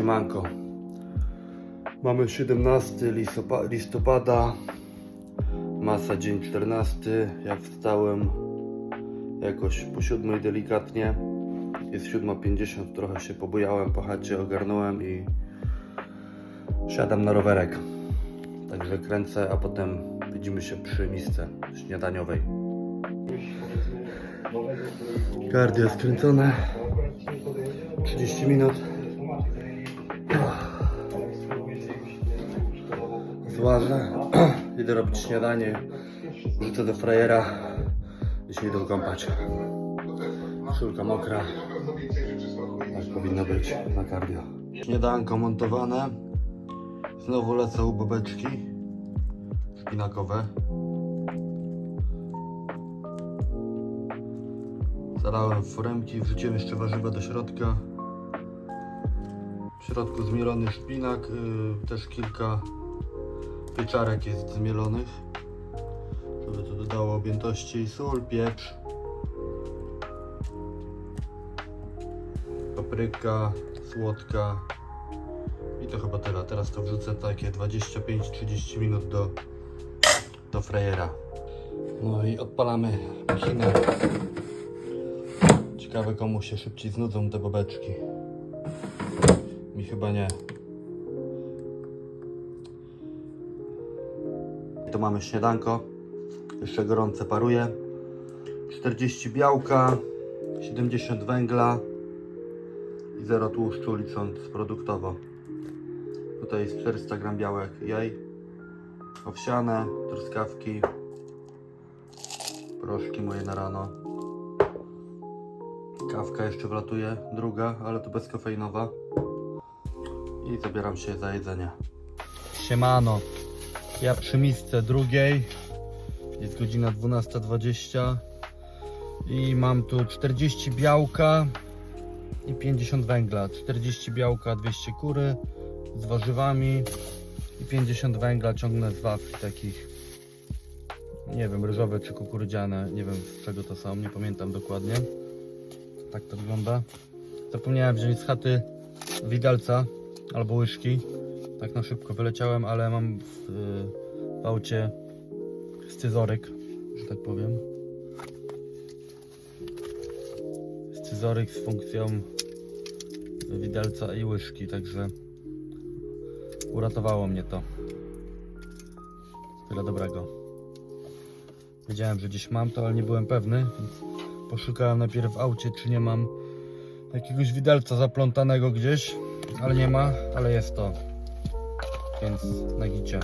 Siemanko. Mamy 17 listopa- listopada. Masa dzień 14. Ja wstałem jakoś po siódmej delikatnie. Jest 7.50, trochę się pobujałem po chacie, ogarnąłem i siadam na rowerek. Także kręcę, a potem widzimy się przy misce śniadaniowej. Kardio skręcone. 30 minut. Złażę. Idę robić śniadanie. Rzucę do frajera i się idę kąpać. Szulka mokra. Tak powinno być na cardio. Śniadanko montowane. Znowu lecę u babeczki. Szpinakowe. Zalałem foremki, wrzuciłem jeszcze warzywa do środka. W środku zmielony szpinak, yy, też kilka pieczarek jest zmielonych, żeby to dodało objętości. Sól, pieprz, papryka, słodka i to chyba tyle. Teraz to wrzucę takie 25-30 minut do, do frajera. No i odpalamy maszynę. Ciekawe komu się szybciej znudzą te babeczki. Mi chyba nie. To mamy śniadanko. Jeszcze gorące paruje. 40 białka, 70 węgla i 0 tłuszczu licząc produktowo. Tutaj jest 400 gram białek jaj, owsiane, truskawki, proszki moje na rano. Kawka jeszcze wlatuje, druga, ale to bezkofeinowa. I zabieram się za jedzenie. Siemano. Ja przy misce drugiej. Jest godzina 12.20 i mam tu 40 białka i 50 węgla. 40 białka, 200 kury z warzywami i 50 węgla ciągnę z wafli takich nie wiem, ryżowe czy kukurydziane, nie wiem z czego to są, nie pamiętam dokładnie. Tak to wygląda. Zapomniałem wziąć z chaty widelca albo łyżki. Tak na szybko wyleciałem, ale mam w, w aucie scyzoryk, że tak powiem. Scyzoryk z funkcją widelca i łyżki, także uratowało mnie to. Tyle dobrego. Wiedziałem, że gdzieś mam to, ale nie byłem pewny, poszukałem najpierw w aucie, czy nie mam jakiegoś widelca zaplątanego gdzieś, ale nie ma, ale jest to. Więc na gicie.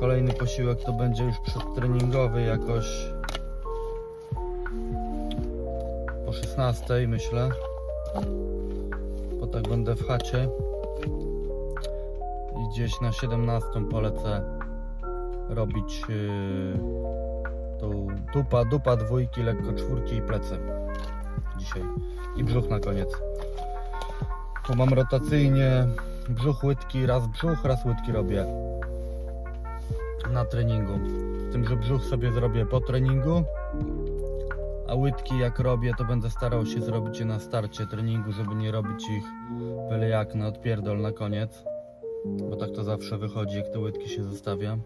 Kolejny posiłek to będzie już przedtreningowy jakoś po 16 myślę. Bo tak będę w chacie. I gdzieś na 17 polecę robić yy, tą dupa, dupa dwójki, lekko czwórki i plecy dzisiaj. I brzuch na koniec. Tu mam rotacyjnie brzuch łydki, raz brzuch, raz łydki robię na treningu. Z tym, że brzuch sobie zrobię po treningu, a łydki jak robię, to będę starał się zrobić je na starcie treningu, żeby nie robić ich byle jak na odpierdol na koniec. Bo tak to zawsze wychodzi, jak te łydki się zostawia.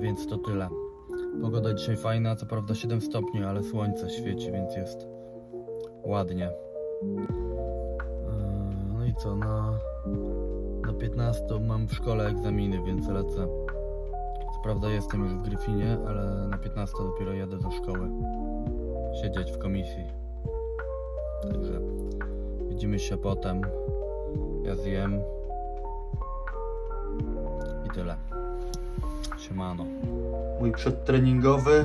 Więc to tyle. Pogoda dzisiaj fajna, co prawda 7 stopni, ale słońce świeci, więc jest ładnie. Co, na, na 15 mam w szkole egzaminy, więc lecę. Co prawda jestem już w Gryfinie, ale na 15 dopiero jadę do szkoły. Siedzieć w komisji. Także widzimy się potem. Ja zjem. I tyle. Siemano. Mój przedtreningowy.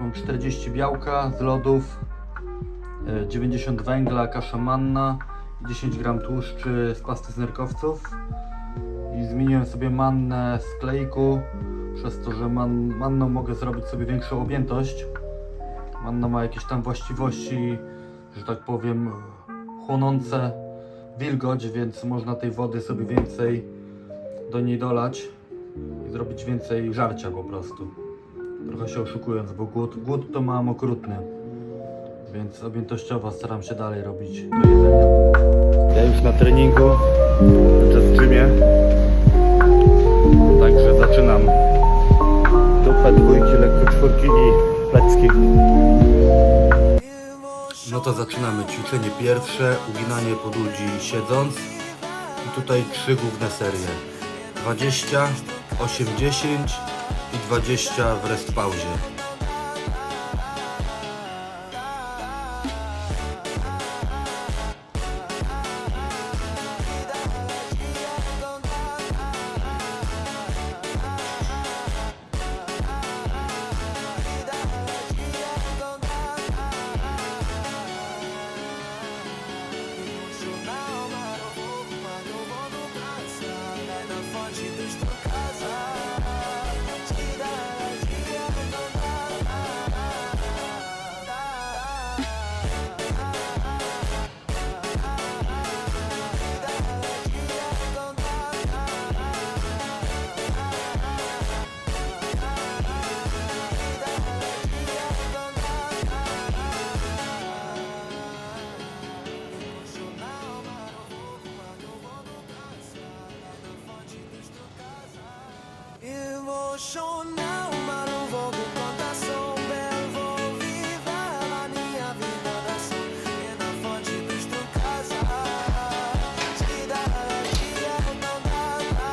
Mam 40 białka z lodów, e, 90 węgla, kasza manna, 10 gram tłuszczy z pasty z nerkowców. I zmieniłem sobie mannę z klejku, przez to, że man, manną mogę zrobić sobie większą objętość. Manna ma jakieś tam właściwości, że tak powiem, chłonące wilgoć, więc można tej wody sobie więcej do niej dolać i zrobić więcej żarcia po prostu. Trochę się oszukując, bo głód, głód to mam okrutny. Więc objętościowo staram się dalej robić do jedzenia. Ja już na treningu, w gymie. Także zaczynam dupę, dwójki, lekko czwórki i plecki. No to zaczynamy ćwiczenie pierwsze, uginanie pod ludzi siedząc. I tutaj trzy główne serie. 20, 8, 10 i 20 w rest pauzie.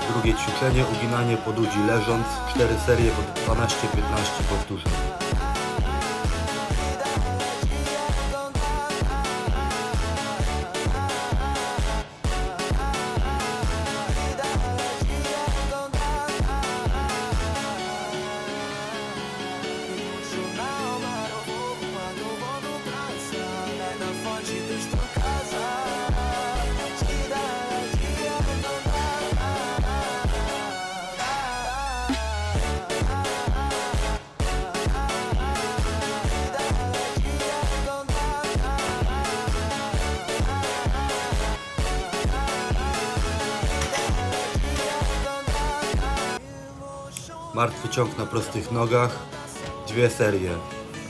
Drugie ćwiczenie, uginanie pod ludzi leżąc. 4 serie po 12-15 powtórzeń. Martwy ciąg na prostych nogach. Dwie serie.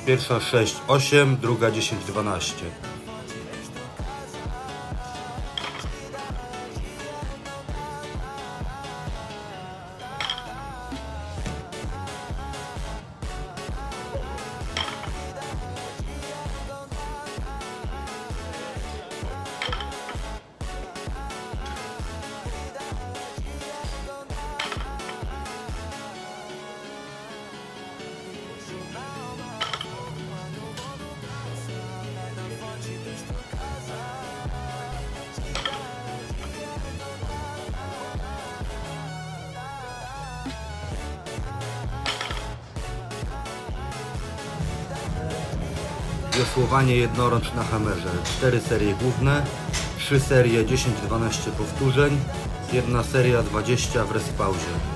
Pierwsza 6-8, druga 10-12. Wiosłowanie jednorącz na hamerze. 4 serie główne, 3 serie 10-12 powtórzeń, jedna seria 20 w respauzie.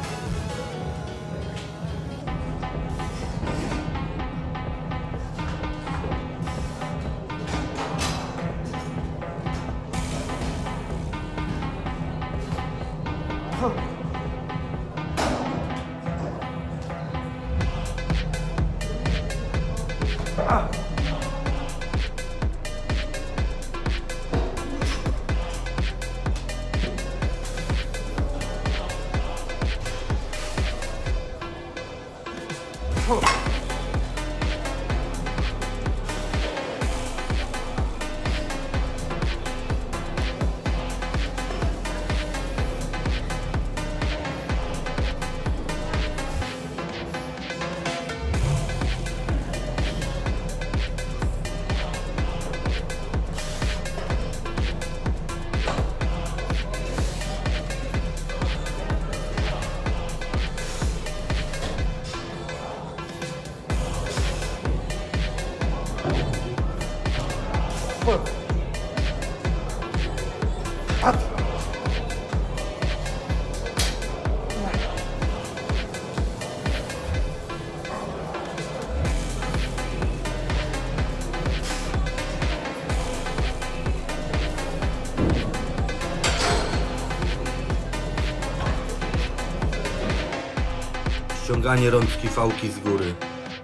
Ściąganie rączki fałki z góry.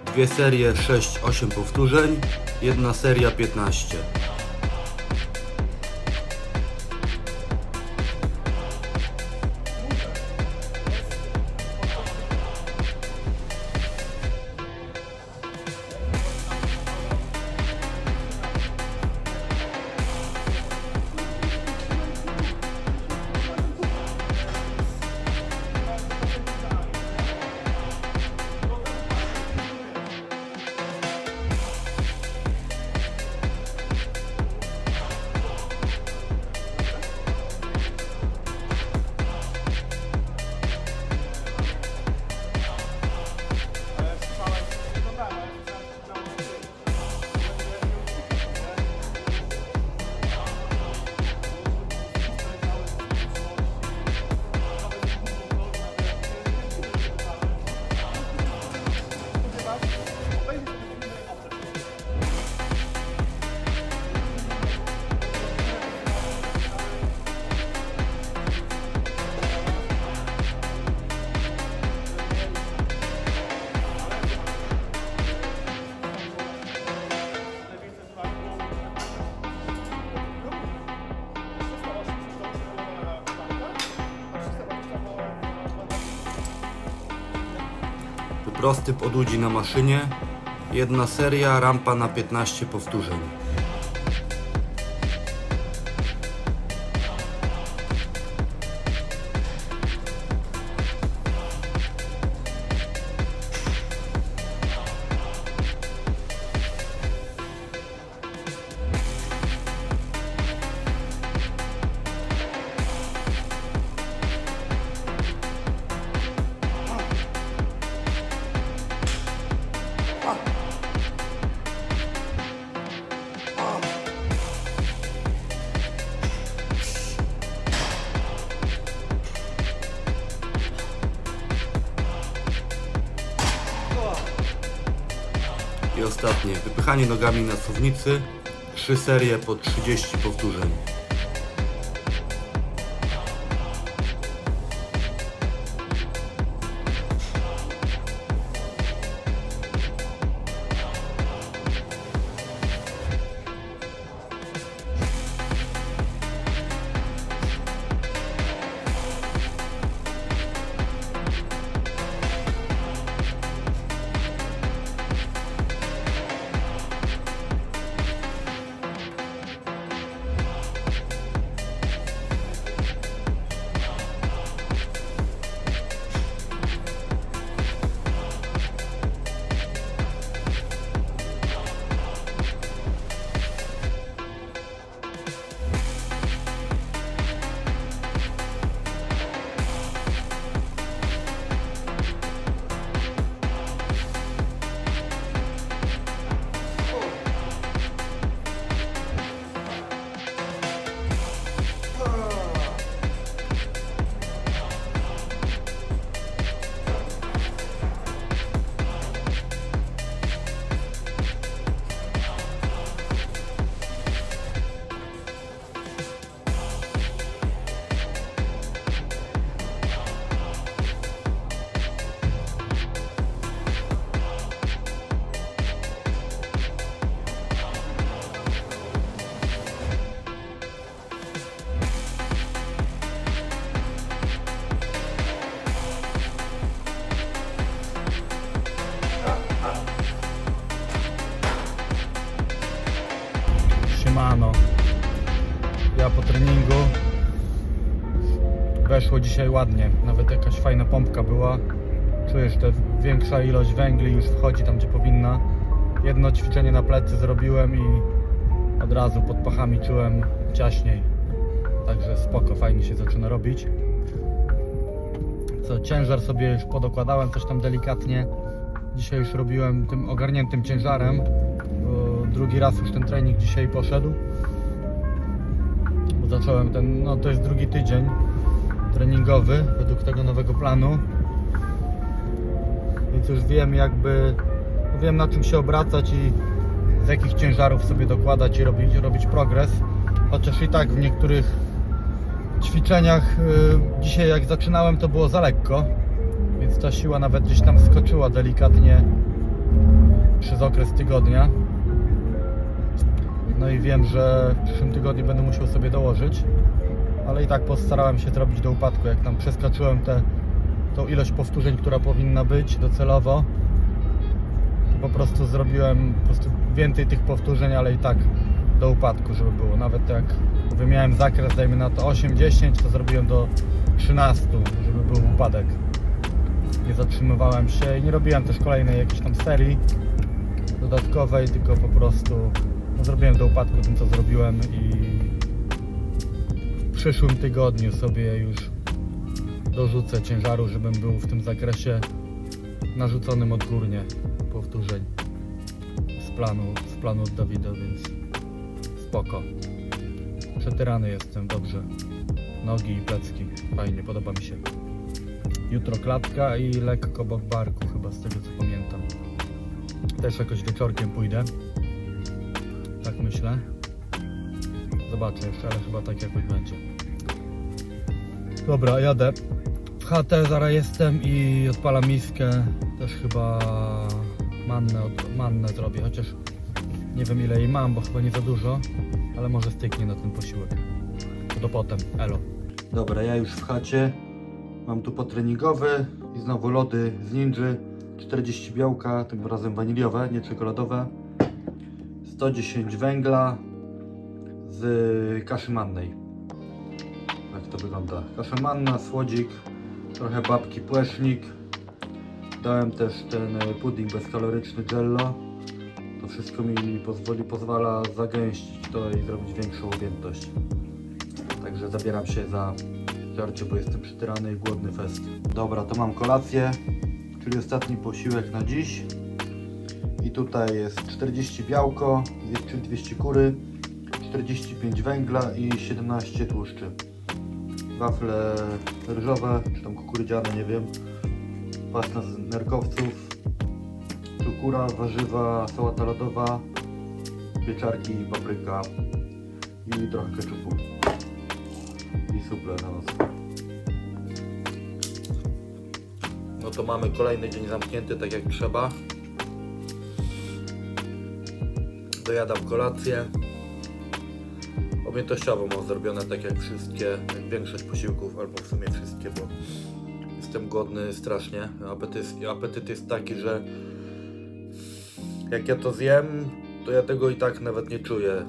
Dwie serie 6-8 powtórzeń, Jedna seria 15. Prostyp od łudzi na maszynie. Jedna seria, rampa na 15 powtórzeń. Ostatnie, wypychanie nogami na suwnicy. Trzy serie po 30 powtórzeń. Weszło dzisiaj ładnie. Nawet jakaś fajna pompka była. Czujesz, że większa ilość węgli już wchodzi tam, gdzie powinna. Jedno ćwiczenie na plecy zrobiłem i od razu pod pachami czułem ciaśniej. Także spoko, fajnie się zaczyna robić. Co, ciężar sobie już podokładałem, coś tam delikatnie. Dzisiaj już robiłem tym ogarniętym ciężarem. Drugi raz już ten trening dzisiaj poszedł. Zacząłem ten, no to jest drugi tydzień treningowy według tego nowego planu. Więc już wiem jakby, wiem na czym się obracać i z jakich ciężarów sobie dokładać i robić, robić progres. Chociaż i tak w niektórych ćwiczeniach y, dzisiaj jak zaczynałem to było za lekko, więc ta siła nawet gdzieś tam skoczyła delikatnie przez okres tygodnia. No i wiem, że w przyszłym tygodniu będę musiał sobie dołożyć. Ale i tak postarałem się zrobić do upadku. Jak tam przeskoczyłem tę tą ilość powtórzeń, która powinna być docelowo, to po prostu zrobiłem po prostu więcej tych powtórzeń, ale i tak do upadku, żeby było. Nawet jak wymiałem zakres, dajmy na to 8-10, to zrobiłem do 13, żeby był upadek. Nie zatrzymywałem się i nie robiłem też kolejnej jakiejś tam serii dodatkowej, tylko po prostu no, zrobiłem do upadku tym, co zrobiłem i przyszłym tygodniu sobie już dorzucę ciężaru, żebym był w tym zakresie narzuconym odgórnie powtórzeń z planu, z planu Dawida, więc spoko. Przetyrany jestem, dobrze. Nogi i plecki, fajnie, podoba mi się. Jutro klatka i lekko bok barku, chyba z tego co pamiętam. Też jakoś wieczorkiem pójdę. Tak myślę. Zobaczę jeszcze, ale chyba tak jakoś będzie. Dobra, jadę. W chatę zaraz jestem i odpalam miskę. Też chyba mannę, mannę zrobię, chociaż nie wiem ile jej mam, bo chyba nie za dużo, ale może styknie na ten posiłek. To potem, elo. Dobra, ja już w chacie. Mam tu potreningowy i znowu lody z Ninży. 40 białka, tym razem waniliowe, nie czekoladowe. 110 węgla z kaszy mannej. Jak to wygląda? Kasza manna, słodzik, trochę babki płesznik. Dałem też ten e, pudding bezkaloryczny Jello. To wszystko mi pozwoli, pozwala zagęścić to i zrobić większą objętość. Także zabieram się za żarcie, bo jestem przytyrany i głodny fest. Dobra, to mam kolację, czyli ostatni posiłek na dziś. I tutaj jest 40 białko, czyli 200 kury, 45 węgla i 17 tłuszczy. Wafle ryżowe, czy tam kukurydziane, nie wiem. Pasta z nerkowców. Tu kura, warzywa, sałata lodowa, pieczarki, papryka i trochę keczupu. I suple na nos. No to mamy kolejny dzień zamknięty tak jak trzeba. Dojadam kolację. Objętościowo mam zrobione tak jak wszystkie, jak większość posiłków, albo w sumie wszystkie, bo jestem głodny strasznie. Apetyt, apetyt jest taki, że jak ja to zjem, to ja tego i tak nawet nie czuję.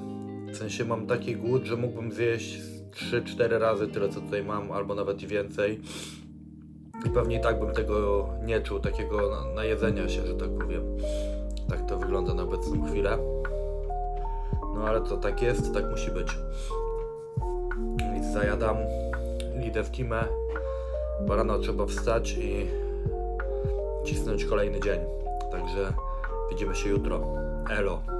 W sensie mam taki głód, że mógłbym zjeść 3-4 razy tyle co tutaj mam, albo nawet i więcej. I pewnie i tak bym tego nie czuł, takiego na- najedzenia się, że tak powiem. Tak to wygląda na obecną chwilę. No ale to tak jest, tak musi być. Nic zajadam, idę w kimę, bo rano trzeba wstać i cisnąć kolejny dzień. Także widzimy się jutro. Elo.